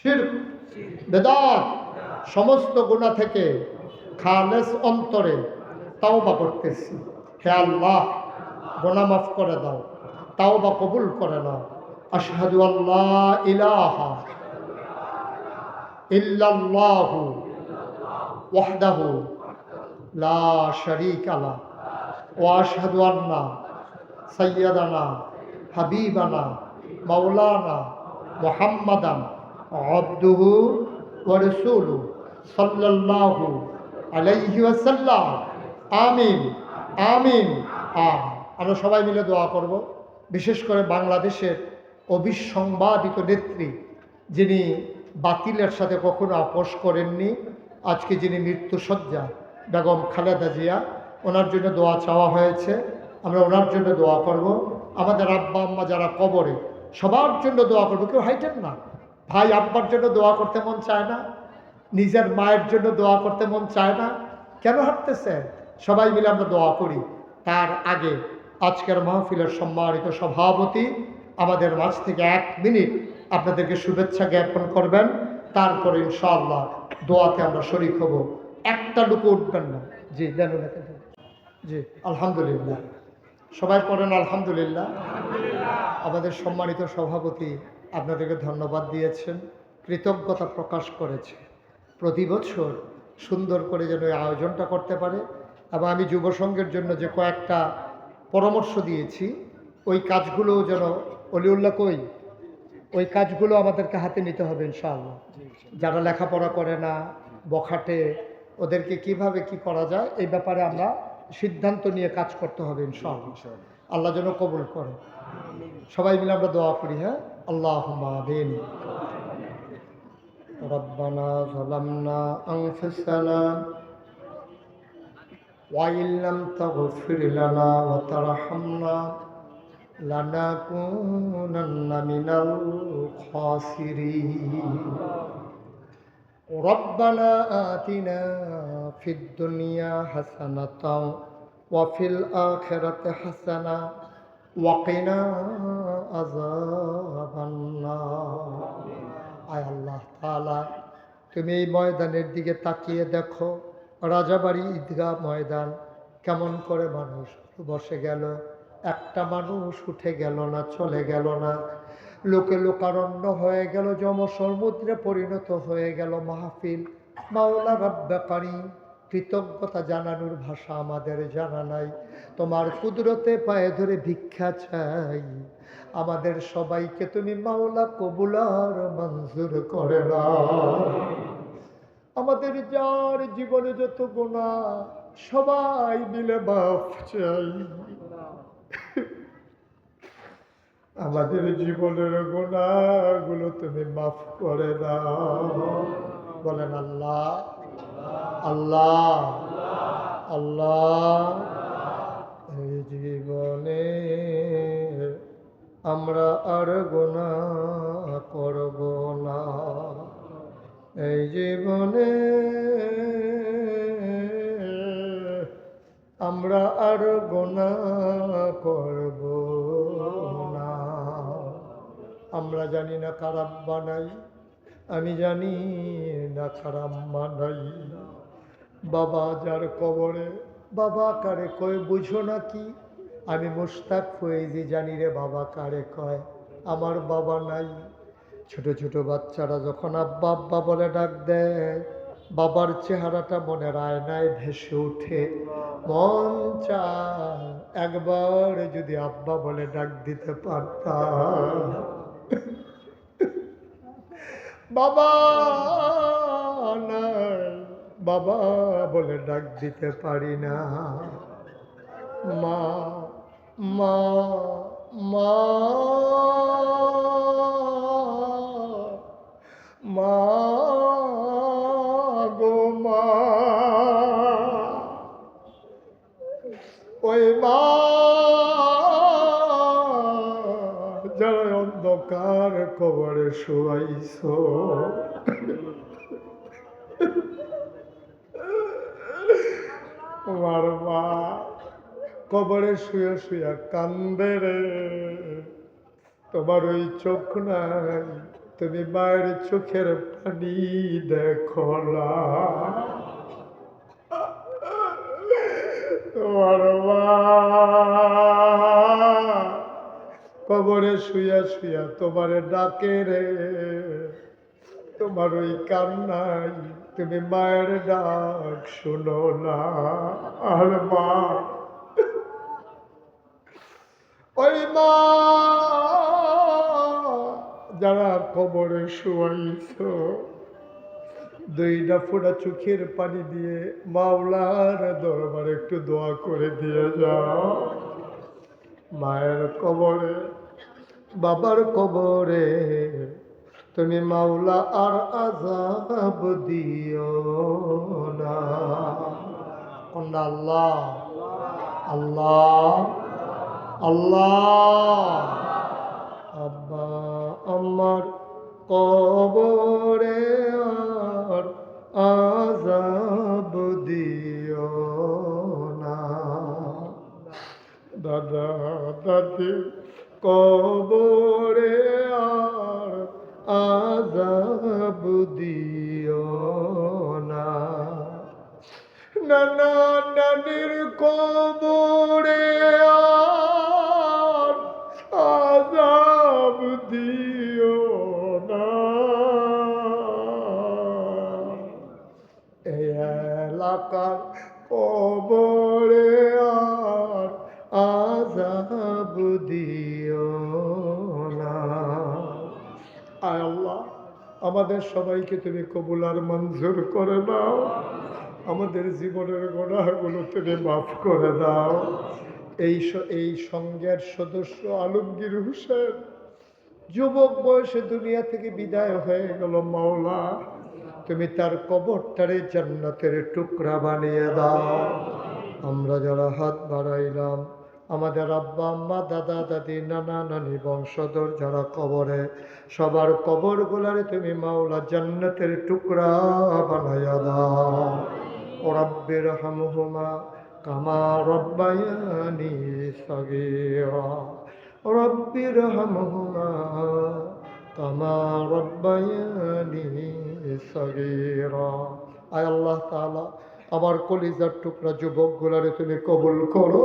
শির বেদাত, সমস্ত গুণা থেকে খালেস অন্তরে তাওবা করতেছি। হে আল্লাহ গোনা মাফ করে দাও, তাওবা কবুল করে নাও। আশহাদু আল্লাহ ইলাহা ইল্লাল্লাহু ওয়াহদাহু লা শারীকা লা ওয়া আশহাদু আন্না সাইয়্যিদানা হাবিবানা মাওলানা মুহাম্মাদান আবদুহু ওয়া রাসূলুহু সাল্লাল্লাহু আলাইহি ওয়াসাল্লাম। আমিন আমিন আম আমরা সবাই মিলে দোয়া করব। বিশেষ করে বাংলাদেশের অবিসংবাদিত নেত্রী, যিনি বাতিলের সাথে কখনো আপোষ করেননি, আজকে যিনি মৃত্যুসজ্জা, বেগম খালেদা জিয়া, ওনার জন্য দোয়া চাওয়া হয়েছে। আমরা ওনার জন্য দোয়া করব। আমাদের আব্বা আম্মা যারা কবরে, সবার জন্য দোয়া করব। কেউ হাইটেন না। ভাই আব্বার জন্য দোয়া করতে মন চায় না, নিজের মায়ের জন্য দোয়া করতে মন চায় না, কেন হাঁটতেছে সবাই মিলে আমরা দোয়া করি। তার আগে আজকের মাহফিলের সম্মানিত সভাপতি আমাদের মাঝ থেকে এক মিনিট আপনাদেরকে শুভেচ্ছা জ্ঞাপন করবেন, তারপরে ইনশাআল্লাহ দোয়াতে আমরা শরিক হব। একটা লুকু উঠবেন না। জি, দেন। জি, আলহামদুলিল্লাহ। সবাই পড়েন আলহামদুলিল্লাহ। আমাদের সম্মানিত সভাপতি আপনাদেরকে ধন্যবাদ দিয়েছেন। কৃতজ্ঞতা প্রকাশ করেছে। প্রতি বছর সুন্দর করে যেন এই আয়োজনটা করতে পারে। এবং আমি যুব সংঘের জন্য যে কয়েকটা পরামর্শ দিয়েছি, ওই কাজগুলো যেন, অলিউল্লাহ কই? ওই কাজগুলো আমাদেরকে হাতে নিতে হবে ইনশাআল্লাহ। যারা লেখাপড়া করে না, বখাটে, ওদেরকে কীভাবে কি করা যায়, এই ব্যাপারে আমরা সিদ্ধান্ত নিয়ে কাজ করতে হবে ইনশাআল্লাহ আল্লাহ যেন কবুল করে সবাই মিলে আমরা দোয়া করি হ্যাঁ আল্লাহ আমিন ربنا ظلمنا أنفسنا وإن لم تغفر لنا وترحمنا لنكونن من الخاسرين ربنا آتنا في الدنيا حسنة وفي الآخرة حسنة وقنا عذاب النار আয় আল্লাহ তাআলা তুমি এই ময়দানের দিকে তাকিয়ে দেখো রাজাবাড়ি ঈদগাহ ময়দান কেমন করে মানুষ বসে গেল একটা মানুষ উঠে গেল না চলে গেল না লোকে লোকারণ্য হয়ে গেল যম সমুদ্রে পরিণত হয়ে গেল মাহফিল। মাওলা রব্বাকারী কৃতজ্ঞতা জানানোর ভাষা আমাদের জানা নাই। তোমার কুদরতে পায়ে ধরে ভিক্ষা চাই। আমাদের সবাইকে তুমি মাওলা কবুলার মঞ্জুর করে না আমাদের যার জীবনে যত গোনা সবাই মিলে মাফ চাই। আমাদের জীবনের গোনাগুলো তুমি মাফ করে দাও। বলেন আল্লাহ। আল্লাহ। আল্লাহ। এই জীবনে আমরা আর গোনা করব না। এই জীবনে আমরা আর গোনা করব আমরা জানি না খারাপ বানাই, আমি জানি না খারাপ বানাই বাবা যার কবরে, বাবা কারে কয়, বুঝো না কি? আমি মুস্তাক ফয়েজি জানি রে বাবা কারে কয়, আমার বাবা নাই। ছোট ছোট বাচ্চারা যখন আব্বা আব্বা বলে ডাক দেয়, বাবার চেহারাটা মনের আয়নায় ভেসে ওঠে। মন চায় একবার যদি আব্বা বলে ডাক দিতে পারতাম। বাবা না বাবা বলে ডাক দিতে পারি না। মা মা মা মা কবরে শোয়াইছ। আমার মা কবরে শুয়ে শুয়ে কান্দে রে। তোমার ওই চোখ নাই, তুমি মায়ের চোখের পানি দেখো না। তোমার মা কবরে শুয়া শুয়া তোমার ডাকে রে। তোমার ওই কান্নাই তুমি মায়ের ডাক শুনো না, আর মা। ওই মা, যারা কবরে শুয়াইছ দুইটা ফোটা চোখের পানি দিয়ে মাওলার দরবার একটু দোয়া করে দিয়ে যাও। মায়ের কবরে, বাবার কবরে। তুমি মাওলা আর আজাব দিও না। কন্যা আল্লাহ আল্লাহ আল্লাহ। আব্বা আমার কবরে আর আজাব কবরে আর আজাব দিও না। নানা নানির কবরে আর আজাব দিও না। এলাকার কবরে আল্লাহ, আমাদের সবাইকে তুমি কবুল আর মঞ্জুর করে দাও আমাদের জীবনের গোড়াগুলো তুমি মাফ করে দাও। এই এই সঙ্গের সদস্য আলমগীর হোসেন, যুবক বয়সে দুনিয়া থেকে বিদায় হয়ে গেল মাওলা। তুমি তার কবরটারে জান্নাতের টুকরা বানিয়ে দাও। আমরা যারা হাত বাড়াইলাম আমাদের আব্বা, আম্মা, দাদা, দাদি, নানা, নানি, বংশধর যারা কবরে, সবার কবর গুলারে তুমি মাওলা জান্নাতের টুকরা বানাইয়া দাও। ও রব্বির হামহুমা কামা রব্বায়ানি সগীরা। রব্বির হামহুমা কামা রব্বায়ানি সগীরা। আয় আল্লাহ তাআলা আমার কলিজার টুকরা যুবক গুলারে তুমি কবুল করো।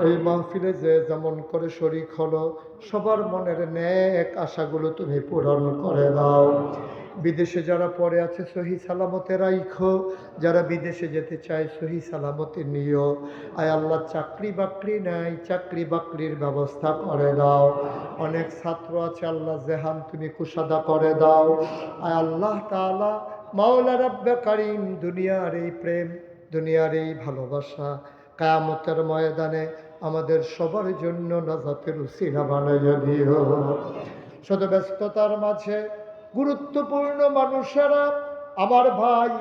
এই মাহফিলে যে যেমন করে শরিক হলো, সবার মনের ন্যাক আশাগুলো তুমি পূরণ করে দাও। বিদেশে যারা পড়ে আছে, সহি সালামতে রাইখো। যারা বিদেশে যেতে চায়, সহি সালামতে নিও। আয় আল্লাহ, চাকরি বাকরি নাই, চাকরি বাকরির ব্যবস্থা করে দাও। অনেক ছাত্র আছে, আল্লাহ, জেহান তুমি কুসাদা করে দাও। আয় আল্লাহ তাআলা মাওলা রাব্বে কারিম, দুনিয়ার এই প্রেম, দুনিয়ার এই ভালোবাসা, কায়ামতের ময়দানে আমাদের সবার জন্য নাজাতের উসিলা বানাইয়া দিও। শত ব্যস্ততার মাঝে গুরুত্বপূর্ণ মানুষেরা আমার ভাই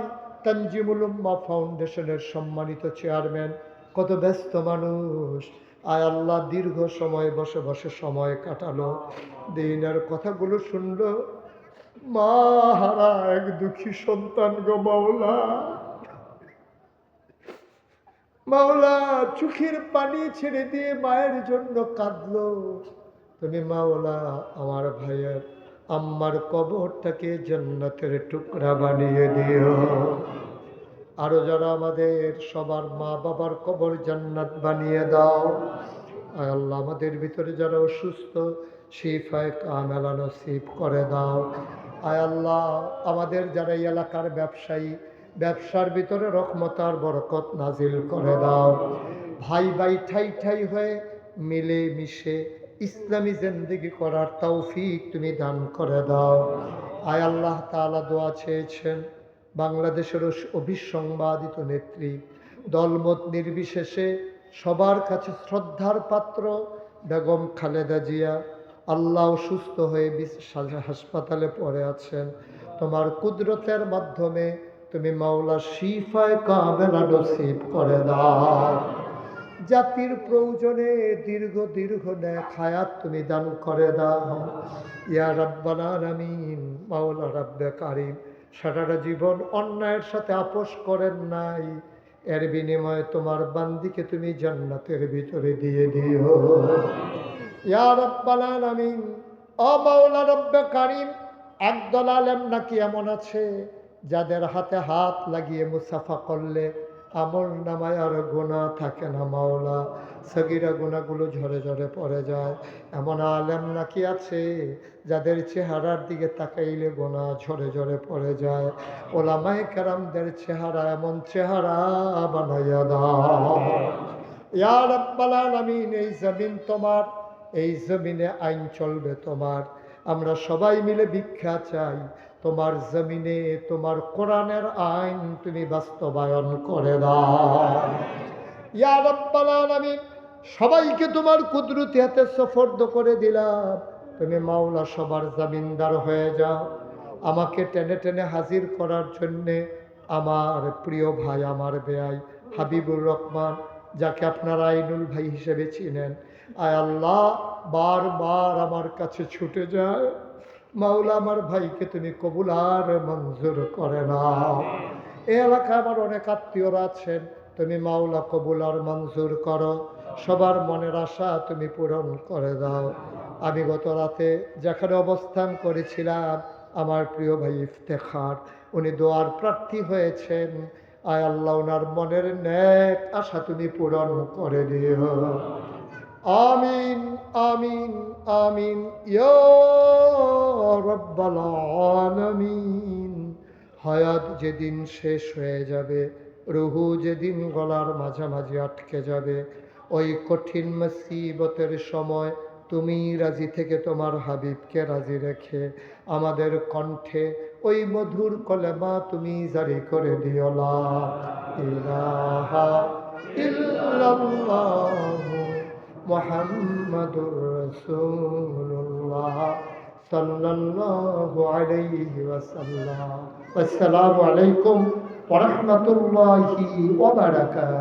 তানজিমুল উম্মা ফাউন্ডেশনের সম্মানিত চেয়ারম্যান, কত ব্যস্ত মানুষ। আয় আল্লাহ দীর্ঘ সময় বসে বসে সময় কাটালো। দিনের কথাগুলো শুনলো মা, হারা এক দুঃখী সন্তান গো মাওলা। মাওলা, চোখের পানি ছেড়ে দিয়ে মায়ের জন্য কাঁদলো। তুমি মাওলা, আমার ভাইয়ের আম্মার কবরটাকে জান্নাতের টুকরা বানিয়ে দিও। আরও যারা আমাদের সবার মা বাবার কবর জান্নাত বানিয়ে দাও, আল্লাহ আমাদের ভিতরে যারা অসুস্থ শিফায় কামেলা নসিব করে দাও। আয় আল্লাহ, আমাদের যারা এই এলাকার ব্যবসায়ী, ব্যবসার ভিতরে রহমতার বরকত নাজিল করে দাও। ভাই ভাই, ঠাই ঠাই হয়ে মিলে মিশে ইসলামী জিন্দিগি করার তৌফিক তুমি দান করে দাও। আয় আল্লাহ তাআলা দোয়া চেয়েছেন বাংলাদেশের অভিসংবাদিত নেত্রী। দলমত নির্বিশেষে সবার কাছে শ্রদ্ধার পাত্র বেগম খালেদা জিয়া। আল্লাহ সুস্থ হয়ে হাসপাতালে পড়ে আছেন। তোমার কুদরতের মাধ্যমে তুমি মাওলা শিফায় কামেলা নসিব করে দাও। জাতির প্রয়োজনে দীর্ঘ দীর্ঘ ন্যাক হায়াত তুমি দান করে দাও। ইয়া রাব্বানা আলামিন, মাওলা রাব্বে কারিম, সারাটা জীবন অন্যায়ের সাথে আপোষ করেন নাই। এর বিনিময়ে তোমার বান্দিকে তুমি জান্নাতের ভিতরে দিয়ে দিও। ইয়া রাব্বাল আলামিন কারিম আলেম নাকি এমন আছে যাদের হাতে হাত লাগিয়ে মুসাফা করলে আমল নামায় আর গোনা থাকে না মাওলা। সগিরা গুণাগুলো ঝরে ঝরে পড়ে যায়। এমন আলেম নাকি আছে যাদের চেহারার দিকে তাকাইলে গোনা ঝরে ঝরে পড়ে যায়। ওলামাই কেরামদের চেহারা এমন চেহারা বানাইয়া দাও। ইয়া রাব্বাল আলামিন, এই জমিন তোমার এই জমিনে আইন চলবে তোমার। আমরা সবাই মিলে ভিক্ষা চাই। তোমার জমিনে, তোমার কোরআনের আইন তুমি বাস্তবায়ন করে দাও। আলামিন, সবাইকে তোমার কুদরতি হাতে সফর্দ করে দিলাম। তুমি মাওলা সবার জামিনদার হয়ে যাও। আমাকে টেনে টেনে হাজির করার জন্যে আমার প্রিয় ভাই, আমার বেয়াই হাবিবুর রহমান, যাকে আপনারা আইনুল ভাই হিসেবে চিনেন আয় আল্লাহ, বারবার আমার কাছে ছুটে যায়। মাওলা আমার ভাইকে তুমি কবুল আর মঞ্জুর করে নাও। এই এলাকায় আমার অনেক আত্মীয়রা আছেন, তুমি মাওলা কবুল আর মঞ্জুর করো। সবার মনের আশা তুমি পূরণ করে দাও। আমি গত রাতে যেখানে অবস্থান করেছিলাম, আমার প্রিয় ভাই ইফতেখার, উনি দোয়ার প্রার্থী হয়েছেন। আয় আল্লাহ, ওনার মনের ন্যাক আশা তুমি পূরণ করে দিও। আমিন আমিন আমিন। আলামিন। হায়াত যেদিন শেষ হয়ে যাবে, রুহু যেদিন গলার মাঝামাঝি আটকে যাবে, ওই কঠিন মুসিবতের সময় তুমি রাজি থেকে তোমার হাবিবকে রাজি রেখে আমাদের কণ্ঠে ওই মধুর কলেমা তুমি জারি করে দিও। লা ইলাহা মুহাম্মাদুর রাসূলুল্লাহ সাল্লাল্লাহু আলাইহি ওয়াসাল্লাম। আসসালামু আলাইকুম ওয়া রাহমাতুল্লাহি ওয়া বারাকাতুহু।